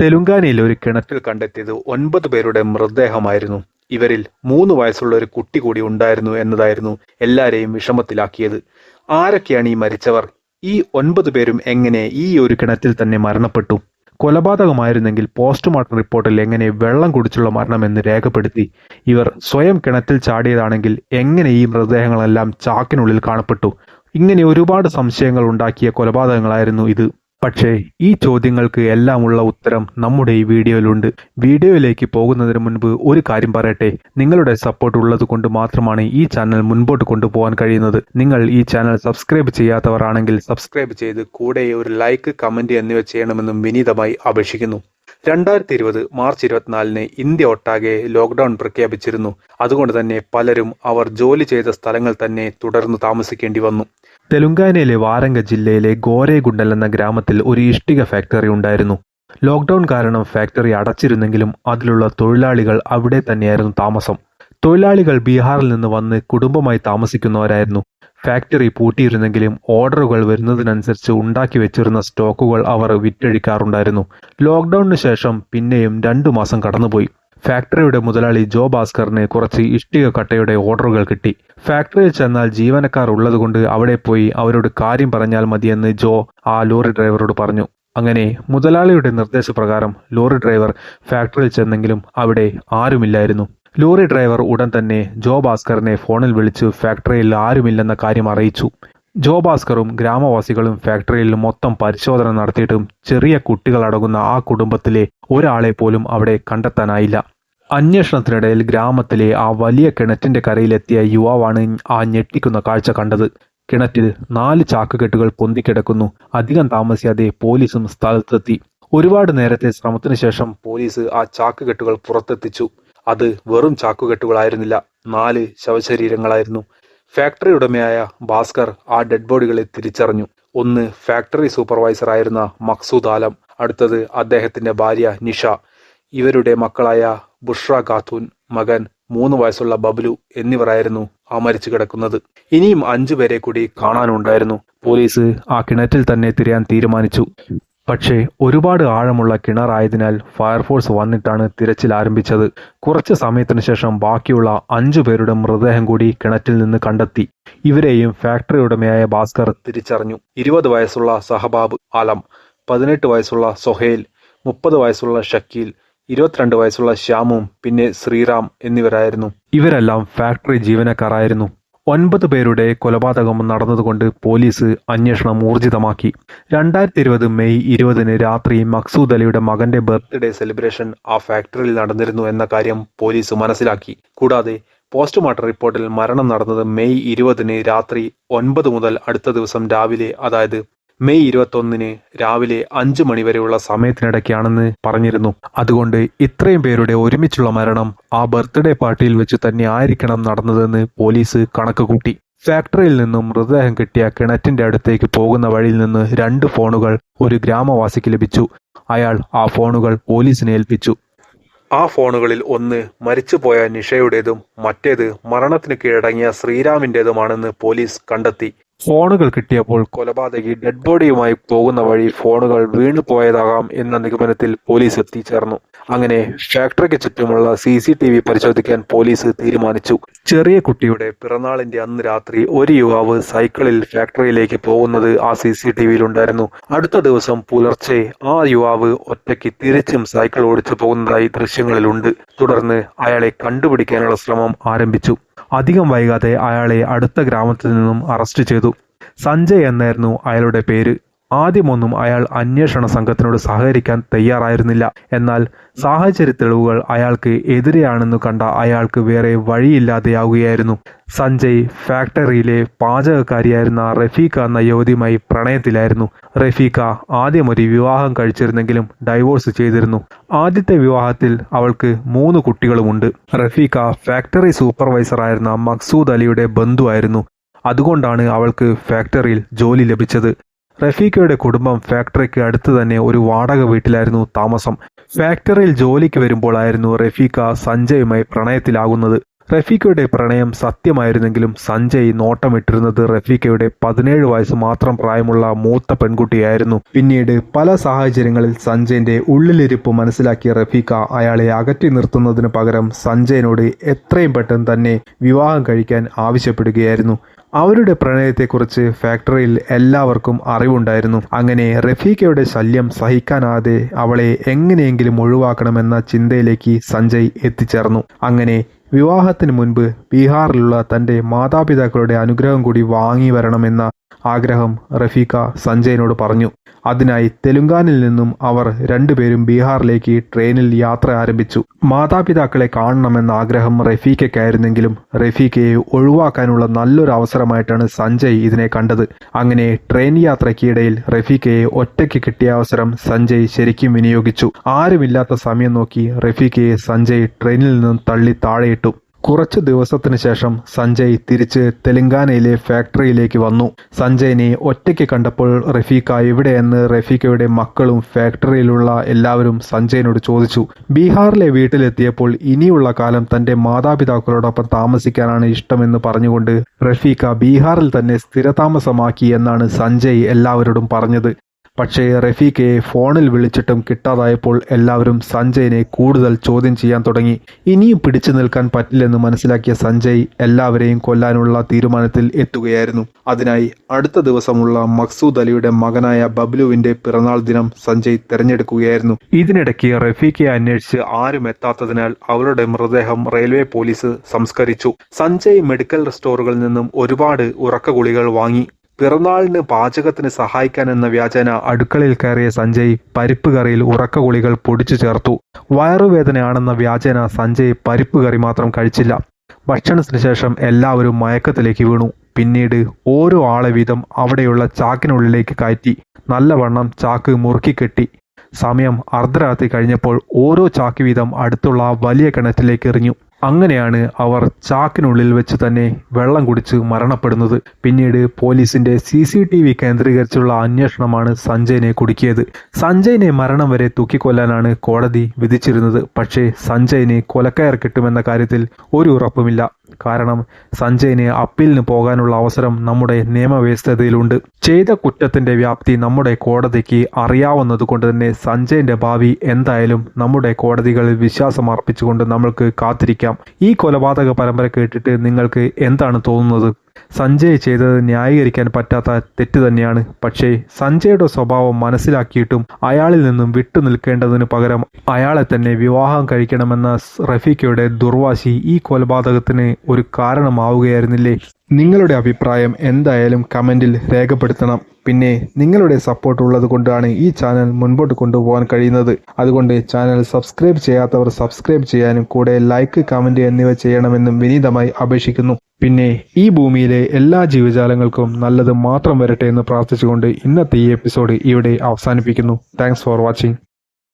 തെലുങ്കാനയിൽ ഒരു കിണറ്റിൽ കണ്ടെത്തിയത് ഒൻപത് പേരുടെ മൃതദേഹമായിരുന്നു. ഇവരിൽ മൂന്ന് വയസ്സുള്ള ഒരു കുട്ടി കൂടി ഉണ്ടായിരുന്നു എന്നതായിരുന്നു എല്ലാരെയും വിഷമത്തിലാക്കിയത്. ആരൊക്കെയാണ് ഈ മരിച്ചവർ? ഈ ഒൻപത് പേരും എങ്ങനെ ഈ ഒരു കിണറ്റിൽ തന്നെ മരണപ്പെട്ടു? കൊലപാതകമായിരുന്നെങ്കിൽ പോസ്റ്റ്മോർട്ടം റിപ്പോർട്ടിൽ എങ്ങനെ വെള്ളം കുടിച്ചുള്ള മരണമെന്ന് രേഖപ്പെടുത്തി. ഇവർ സ്വയം കിണറ്റിൽ ചാടിയതാണെങ്കിൽ എങ്ങനെ ഈ മൃതദേഹങ്ങളെല്ലാം ചാക്കിനുള്ളിൽ കാണപ്പെട്ടു? ഇങ്ങനെ ഒരുപാട് സംശയങ്ങൾ ഉണ്ടാക്കിയ കൊലപാതകങ്ങളായിരുന്നു ഇത്. പക്ഷേ ഈ ചോദ്യങ്ങൾക്ക് എല്ലാമുള്ള ഉത്തരം നമ്മുടെ ഈ വീഡിയോയിലുണ്ട്. വീഡിയോയിലേക്ക് പോകുന്നതിന് മുൻപ് ഒരു കാര്യം പറയട്ടെ. നിങ്ങളുടെ സപ്പോർട്ട് ഉള്ളത് കൊണ്ട് മാത്രമാണ് ഈ ചാനൽ മുൻപോട്ട് കൊണ്ടുപോകാൻ കഴിയുന്നത്. നിങ്ങൾ ഈ ചാനൽ സബ്സ്ക്രൈബ് ചെയ്യാത്തവരാണെങ്കിൽ സബ്സ്ക്രൈബ് ചെയ്ത് കൂടെ ഒരു ലൈക്ക് കമന്റ് എന്നിവ ചെയ്യണമെന്നും വിനീതമായി അപേക്ഷിക്കുന്നു. രണ്ടായിരത്തി ഇരുപത് മാർച്ച് ഇരുപത്തിനാലിന് ഇന്ത്യ ഒട്ടാകെ ലോക്ക്ഡൌൺ പ്രഖ്യാപിച്ചിരുന്നു. അതുകൊണ്ട് തന്നെ പലരും അവർ ജോലി ചെയ്ത സ്ഥലങ്ങൾ തന്നെ തുടർന്ന് താമസിക്കേണ്ടി വന്നു. തെലുങ്കാനയിലെ വാരംഗ ജില്ലയിലെ ഗോരേഗുണ്ടൽ എന്ന ഗ്രാമത്തിൽ ഒരു ഇഷ്ടിക ഫാക്ടറി ഉണ്ടായിരുന്നു. ലോക്ക്ഡൌൺ കാരണം ഫാക്ടറി അടച്ചിരുന്നെങ്കിലും അതിലുള്ള തൊഴിലാളികൾ അവിടെ തന്നെയായിരുന്നു താമസം. തൊഴിലാളികൾ ബീഹാറിൽ നിന്ന് വന്ന് കുടുംബമായി താമസിക്കുന്നവരായിരുന്നു. ഫാക്ടറി പൂട്ടിയിരുന്നെങ്കിലും ഓർഡറുകൾ വരുന്നതിനനുസരിച്ച് ഉണ്ടാക്കി വെച്ചിരുന്ന സ്റ്റോക്കുകൾ അവർ വിറ്റഴിക്കാറുണ്ടായിരുന്നു. ലോക്ക്ഡൌണിന് ശേഷം പിന്നെയും രണ്ടു മാസം കടന്നുപോയി. ഫാക്ടറിയുടെ മുതലാളി ജോ ഭാസ്കറിന് കുറച്ച് ഇഷ്ടിക കട്ടയുടെ ഓർഡറുകൾ കിട്ടി. ഫാക്ടറിയിൽ ചെന്നാൽ ജീവനക്കാർ ഉള്ളതുകൊണ്ട് അവിടെ പോയി അവരോട് കാര്യം പറഞ്ഞാൽ മതിയെന്ന് ജോ ആ ലോറി ഡ്രൈവറോട് പറഞ്ഞു. അങ്ങനെ മുതലാളിയുടെ നിർദ്ദേശപ്രകാരം ലോറി ഡ്രൈവർ ഫാക്ടറിയിൽ ചെന്നെങ്കിലും അവിടെ ആരുമില്ലായിരുന്നു. ലോറി ഡ്രൈവർ ഉടൻ തന്നെ ജോ ഭാസ്കറിനെ ഫോണിൽ വിളിച്ച് ഫാക്ടറിയിൽ ആരുമില്ലെന്ന കാര്യം അറിയിച്ചു. ജോ ഭാസ്കറും ഗ്രാമവാസികളും ഫാക്ടറിയിൽ മൊത്തം പരിശോധന നടത്തിയിട്ടും ചെറിയ കുട്ടികളടങ്ങുന്ന ആ കുടുംബത്തിലെ ഒരാളെ പോലും അവിടെ കണ്ടെത്താനായില്ല. അന്വേഷണത്തിനിടയിൽ ഗ്രാമത്തിലെ ആ വലിയ കിണറ്റിന്റെ കരയിലെത്തിയ യുവാവാണ് ആ ഞെട്ടിക്കുന്ന കാഴ്ച കണ്ടത്. കിണറ്റിൽ നാല് ചാക്കുകെട്ടുകൾ പൊന്തിക്കിടക്കുന്നു. അധികം താമസിയാതെ പോലീസും സ്ഥലത്തെത്തി. ഒരുപാട് നേരത്തെ ശ്രമത്തിന് ശേഷം പോലീസ് ആ ചാക്കുകെട്ടുകൾ പുറത്തെത്തിച്ചു. അത് വെറും ചാക്കുകെട്ടുകളായിരുന്നില്ല നാല് ശവശരീരങ്ങളായിരുന്നു. ഫാക്ടറി ഉടമയായ ഭാസ്കർ ആ ഡെഡ് ബോഡികളെ തിരിച്ചറിഞ്ഞു. ഒന്ന് ഫാക്ടറി സൂപ്പർവൈസർ ആയിരുന്ന മക്സൂദ് ആലം അടുത്തത് അദ്ദേഹത്തിന്റെ ഭാര്യ നിഷ. ഇവരുടെ മക്കളായ ബുഷ്ര ഖാത്തൂൻ മകൻ മൂന്ന് വയസ്സുള്ള ബബ്ലു എന്നിവരായിരുന്നു ആ മരിച്ചു കിടക്കുന്നത്. ഇനിയും അഞ്ചു പേരെ കൂടി കാണാനുണ്ടായിരുന്നു. പോലീസ് ആ കിണറ്റിൽ തന്നെ തിരയാൻ തീരുമാനിച്ചു. പക്ഷേ ഒരുപാട് ആഴമുള്ള കിണറായതിനാൽ ഫയർഫോഴ്സ് വന്നിട്ടാണ് തിരച്ചിൽ ആരംഭിച്ചത്. കുറച്ച് സമയത്തിന് ശേഷം ബാക്കിയുള്ള അഞ്ചു പേരുടെ മൃതദേഹം കൂടി കിണറ്റിൽ നിന്ന് കണ്ടെത്തി. ഇവരെയും ഫാക്ടറി ഉടമയായ ഭാസ്കർ തിരിച്ചറിഞ്ഞു. ഇരുപത് വയസ്സുള്ള സഹബാബ് ആലം പതിനെട്ട് വയസ്സുള്ള സൊഹേൽ മുപ്പത് വയസ്സുള്ള ഷക്കീൽ ഇരുപത്തിരണ്ട് വയസ്സുള്ള ശ്യാമും പിന്നെ ശ്രീറാം എന്നിവരായിരുന്നു. ഇവരെല്ലാം ഫാക്ടറി ജീവനക്കാരായിരുന്നു. ഒൻപത് പേരുടെ കൊലപാതകം നടന്നതുകൊണ്ട് പോലീസ് അന്വേഷണം ഊർജിതമാക്കി. രണ്ടായിരത്തി ഇരുപത് മെയ് ഇരുപതിന് രാത്രി മക്സൂദ് അലിയുടെ മകന്റെ ബർത്ത്ഡേ സെലിബ്രേഷൻ ആ ഫാക്ടറിയിൽ നടന്നിരുന്നു എന്ന കാര്യം പോലീസ് മനസ്സിലാക്കി. കൂടാതെ പോസ്റ്റ്മോർട്ടം റിപ്പോർട്ടിൽ മരണം നടന്നത് മെയ് ഇരുപതിന് രാത്രി ഒൻപത് മുതൽ അടുത്ത ദിവസം രാവിലെ അതായത് മെയ് ഇരുപത്തൊന്നിന് രാവിലെ അഞ്ചു മണിവരെയുള്ള സമയത്തിനിടയ്ക്കാണെന്ന് പറഞ്ഞിരുന്നു. അതുകൊണ്ട് ഇത്രയും പേരുടെ ഒരുമിച്ചുള്ള മരണം ആ ബർത്ത്ഡേ പാർട്ടിയിൽ വെച്ച് തന്നെ ആയിരിക്കണം നടന്നതെന്ന് പോലീസ് കണക്ക് കൂട്ടി. ഫാക്ടറിയിൽ നിന്നും മൃതദേഹം കിട്ടിയ കിണറ്റിന്റെ അടുത്തേക്ക് പോകുന്ന വഴിയിൽ നിന്ന് രണ്ട് ഫോണുകൾ ഒരു ഗ്രാമവാസിക്ക് ലഭിച്ചു. അയാൾ ആ ഫോണുകൾ പോലീസിനെ ഏൽപ്പിച്ചു. ആ ഫോണുകളിൽ ഒന്ന് മരിച്ചുപോയ നിഷയുടേതും മറ്റേത് മരണത്തിന് കീഴടങ്ങിയ ശ്രീരാമിന്റെതുമാണെന്ന് പോലീസ് കണ്ടെത്തി. ഫോണുകൾ കിട്ടിയപ്പോൾ കൊലപാതകി ഡെഡ് ബോഡിയുമായി പോകുന്ന വഴി ഫോണുകൾ വീണു പോയതാകാം എന്ന നിഗമനത്തിൽ പോലീസ് എത്തിച്ചേർന്നു. അങ്ങനെ ഫാക്ടറിക്ക് ചുറ്റുമുള്ള സി സി ടി വി പരിശോധിക്കാൻ പോലീസ് തീരുമാനിച്ചു. ചെറിയ കുട്ടിയുടെ പിറന്നാളിന്റെ അന്ന് രാത്രി ഒരു യുവാവ് സൈക്കിളിൽ ഫാക്ടറിയിലേക്ക് പോകുന്നത് ആ സി സി ടി വിയിലുണ്ടായിരുന്നു. അടുത്ത ദിവസം പുലർച്ചെ ആ യുവാവ് ഒറ്റയ്ക്ക് തിരിച്ചും സൈക്കിൾ ഓടിച്ചു പോകുന്നതായി ദൃശ്യങ്ങളിലുണ്ട്. തുടർന്ന് അയാളെ കണ്ടുപിടിക്കാനുള്ള ശ്രമം ആരംഭിച്ചു. അധികം വൈകാതെ അയാളെ അടുത്ത ഗ്രാമത്തിൽ നിന്നും അറസ്റ്റ് ചെയ്തു. സഞ്ജയ് എന്നായിരുന്നു അയാളുടെ പേര്. ആദ്യമൊന്നും അയാൾ അന്വേഷണ സംഘത്തിനോട് സഹകരിക്കാൻ തയ്യാറായിരുന്നില്ല. എന്നാൽ സാഹചര്യ തെളിവുകൾ അയാൾക്ക് എതിരെയാണെന്ന് കണ്ട അയാൾക്ക് വേറെ വഴിയില്ലാതെയാവുകയായിരുന്നു. സഞ്ജയ് ഫാക്ടറിയിലെ പാചകക്കാരിയായിരുന്ന റഫീഖ എന്ന യുവതിയുമായി പ്രണയത്തിലായിരുന്നു. റഫീഖ ആദ്യം ഒരു വിവാഹം കഴിച്ചിരുന്നെങ്കിലും ഡൈവോഴ്സ് ചെയ്തിരുന്നു. ആദ്യത്തെ വിവാഹത്തിൽ അവൾക്ക് മൂന്ന് കുട്ടികളുമുണ്ട്. റഫീഖ ഫാക്ടറി സൂപ്പർവൈസറായിരുന്ന മക്സൂദ് അലിയുടെ ബന്ധുവായിരുന്നു. അതുകൊണ്ടാണ് അവൾക്ക് ഫാക്ടറിയിൽ ജോലി ലഭിച്ചത്. റഫീഖയുടെ കുടുംബം ഫാക്ടറിക്ക് അടുത്ത് തന്നെ ഒരു വാടക വീട്ടിലായിരുന്നു താമസം. ഫാക്ടറിയിൽ ജോലിക്ക് വരുമ്പോഴായിരുന്നു റഫീഖ സഞ്ജയുമായി പ്രണയത്തിലാകുന്നത്. റഫീഖയുടെ പ്രണയം സത്യമായിരുന്നെങ്കിലും സഞ്ജയ് നോട്ടമിട്ടിരുന്നത് റഫീഖയുടെ പതിനേഴ് വയസ്സ് മാത്രം പ്രായമുള്ള മൂത്ത പെൺകുട്ടിയായിരുന്നു. പിന്നീട് പല സാഹചര്യങ്ങളിൽ സഞ്ജയിന്റെ ഉള്ളിലിരിപ്പ് മനസ്സിലാക്കിയ റഫീഖ അയാളെ അകറ്റി നിർത്തുന്നതിന് പകരം സഞ്ജയനോട് എത്രയും പെട്ടെന്ന് തന്നെ വിവാഹം കഴിക്കാൻ ആവശ്യപ്പെടുകയായിരുന്നു. അവരുടെ പ്രണയത്തെക്കുറിച്ച് ഫാക്ടറിയിൽ എല്ലാവർക്കും അറിവുണ്ടായിരുന്നു. അങ്ങനെ റഫീഖയുടെ ശല്യം സഹിക്കാനാതെ അവളെ എങ്ങനെയെങ്കിലും ഒഴിവാക്കണമെന്ന ചിന്തയിലേക്ക് സഞ്ജയ് എത്തിച്ചേർന്നു. അങ്ങനെ വിവാഹത്തിന് മുൻപ് ബീഹാറിലുള്ള തന്റെ മാതാപിതാക്കളുടെ അനുഗ്രഹം കൂടി വാങ്ങി വരണമെന്ന ആഗ്രഹം റഫീഖ സഞ്ജയനോട് പറഞ്ഞു. അതിനായി തെലുങ്കാനിൽ നിന്നും അവർ രണ്ടുപേരും ബീഹാറിലേക്ക് ട്രെയിനിൽ യാത്ര ആരംഭിച്ചു. മാതാപിതാക്കളെ കാണണമെന്ന ആഗ്രഹം റഫീഖയ്ക്കായിരുന്നെങ്കിലും റഫീഖയെ ഒഴിവാക്കാനുള്ള നല്ലൊരു അവസരമായിട്ടാണ് സഞ്ജയ് ഇതിനെ കണ്ടത്. അങ്ങനെ ട്രെയിൻ യാത്രയ്ക്കിടയിൽ റഫീഖയെ ഒറ്റയ്ക്ക് കിട്ടിയ അവസരം സഞ്ജയ് ശരിക്കും വിനിയോഗിച്ചു. ആരുമില്ലാത്ത സമയം നോക്കി റഫീഖയെ സഞ്ജയ് ട്രെയിനിൽ നിന്നും തള്ളി താഴെയിട്ടു. കുറച്ചു ദിവസത്തിന് ശേഷം സഞ്ജയ് തിരിച്ച് തെലങ്കാനയിലെ ഫാക്ടറിയിലേക്ക് വന്നു. സഞ്ജയിനെ ഒറ്റയ്ക്ക് കണ്ടപ്പോൾ റഫീഖ എവിടെയെന്ന് റഫീഖയുടെ മക്കളും ഫാക്ടറിയിലുള്ള എല്ലാവരും സഞ്ജയിനോട് ചോദിച്ചു. ബീഹാറിലെ വീട്ടിലെത്തിയപ്പോൾ ഇനിയുള്ള കാലം തന്റെ മാതാപിതാക്കളോടൊപ്പം താമസിക്കാനാണ് ഇഷ്ടമെന്ന് പറഞ്ഞുകൊണ്ട് റഫീഖ ബീഹാറിൽ തന്നെ സ്ഥിരതാമസമാക്കി എന്നാണ് സഞ്ജയ് എല്ലാവരോടും പറഞ്ഞത്. പക്ഷേ റഫീഖയെ ഫോണിൽ വിളിച്ചിട്ടും കിട്ടാതായപ്പോൾ എല്ലാവരും സഞ്ജയിനെ കൂടുതൽ ചോദ്യം ചെയ്യാൻ തുടങ്ങി. ഇനിയും പിടിച്ചു നിൽക്കാൻ പറ്റില്ലെന്ന് മനസ്സിലാക്കിയ സഞ്ജയ് എല്ലാവരെയും കൊല്ലാനുള്ള തീരുമാനത്തിൽ എത്തുകയായിരുന്നു. അതിനായി അടുത്ത ദിവസമുള്ള മക്സൂദ് അലിയുടെ മകനായ ബബ്ലുവിന്റെ പിറന്നാൾ ദിനം സഞ്ജയ് തിരഞ്ഞെടുക്കുകയായിരുന്നു. ഇതിനിടയ്ക്ക് റഫീഖയെ അന്വേഷിച്ച് ആരും എത്താത്തതിനാൽ അവരുടെ മൃതദേഹം റെയിൽവേ പോലീസ് സംസ്കരിച്ചു. സഞ്ജയ് മെഡിക്കൽ സ്റ്റോറുകളിൽ നിന്നും ഒരുപാട് ഉറക്ക ഗുളികൾ വാങ്ങി. പിറന്നാളിന് പാചകത്തിന് സഹായിക്കാൻ എന്ന വ്യാജേന അടുക്കളയിൽ കയറിയ സഞ്ജയ് പരിപ്പ് കറിയിൽ ഉറക്ക ഗുളികൾ പൊടിച്ചു ചേർത്തു. വയറുവേദനയാണെന്ന വ്യാജേന സഞ്ജയ് പരിപ്പ് കറി മാത്രം കഴിച്ചില്ല. ഭക്ഷണത്തിന് ശേഷം എല്ലാവരും മയക്കത്തിലേക്ക് വീണു. പിന്നീട് ഓരോ ആളെ വീതം അവിടെയുള്ള ചാക്കിനുള്ളിലേക്ക് കയറ്റി. നല്ലവണ്ണം ചാക്ക് മുറുക്കിക്കെട്ടി സമയം അർദ്ധരാത്രി കഴിഞ്ഞപ്പോൾ ഓരോ ചാക്ക് വീതം അടുത്തുള്ള വലിയ കിണറ്റിലേക്ക് എറിഞ്ഞു. അങ്ങനെയാണ് അവർ ചാക്കിനുള്ളിൽ വെച്ച് തന്നെ വെള്ളം കുടിച്ച് മരണപ്പെടുന്നത്. പിന്നീട് പോലീസിന്റെ സി സി ടി വി കേന്ദ്രീകരിച്ചുള്ള അന്വേഷണമാണ് സഞ്ജയിനെ കുടുക്കിയത്. സഞ്ജയിനെ മരണം വരെ തൂക്കിക്കൊല്ലാനാണ് കോടതി വിധിച്ചിരുന്നത്. പക്ഷേ സഞ്ജയിനെ കൊലക്കയർ കിട്ടുമെന്ന കാര്യത്തിൽ ഒരു ഉറപ്പുമില്ല. കാരണം സഞ്ജയിന് അപ്പീലിന് പോകാനുള്ള അവസരം നമ്മുടെ നിയമവ്യവസ്ഥതയിലുണ്ട്. ചെയ്ത കുറ്റത്തിന്റെ വ്യാപ്തി നമ്മുടെ കോടതിക്ക് അറിയാവുന്നതുകൊണ്ട് തന്നെ സഞ്ജയിന്റെ ഭാവി എന്തായാലും നമ്മുടെ കോടതികളിൽ വിശ്വാസം അർപ്പിച്ചുകൊണ്ട് നമ്മൾക്ക് കാത്തിരിക്കാം. ഈ കൊലപാതക പരമ്പര കേട്ടിട്ട് നിങ്ങൾക്ക് എന്താണ് തോന്നുന്നത്? സഞ്ജയ് ചെയ്തത് ന്യായീകരിക്കാൻ പറ്റാത്ത തെറ്റ് തന്നെയാണ്. പക്ഷേ സഞ്ജയുടെ സ്വഭാവം മനസ്സിലാക്കിയിട്ടും അയാളിൽ നിന്നും വിട്ടു നിൽക്കേണ്ടതിന് പകരം അയാളെ തന്നെ വിവാഹം കഴിക്കണമെന്ന റഫീഖയുടെ ദുർവാശി ഈ കൊലപാതകത്തിന് ഒരു കാരണമാവുകയായിരുന്നില്ലേ? നിങ്ങളുടെ അഭിപ്രായം എന്തായാലും കമന്റിൽ രേഖപ്പെടുത്തണം. പിന്നെ നിങ്ങളുടെ സപ്പോർട്ട് ഉള്ളത് കൊണ്ടാണ് ഈ ചാനൽ മുൻപോട്ട് കൊണ്ടുപോകാൻ കഴിയുന്നത്. അതുകൊണ്ട് ചാനൽ സബ്സ്ക്രൈബ് ചെയ്യാത്തവർ സബ്സ്ക്രൈബ് ചെയ്യാനും കൂടെ ലൈക്ക് കമന്റ് എന്നിവ ചെയ്യണമെന്നും വിനീതമായി അപേക്ഷിക്കുന്നു. പിന്നെ ഈ ഭൂമിയിലെ എല്ലാ ജീവജാലങ്ങൾക്കും നല്ലത് മാത്രം വരട്ടെ എന്ന് പ്രാർത്ഥിച്ചുകൊണ്ട് ഇന്നത്തെ ഈ എപ്പിസോഡ് ഇവിടെ അവസാനിപ്പിക്കുന്നു. Thanks for watching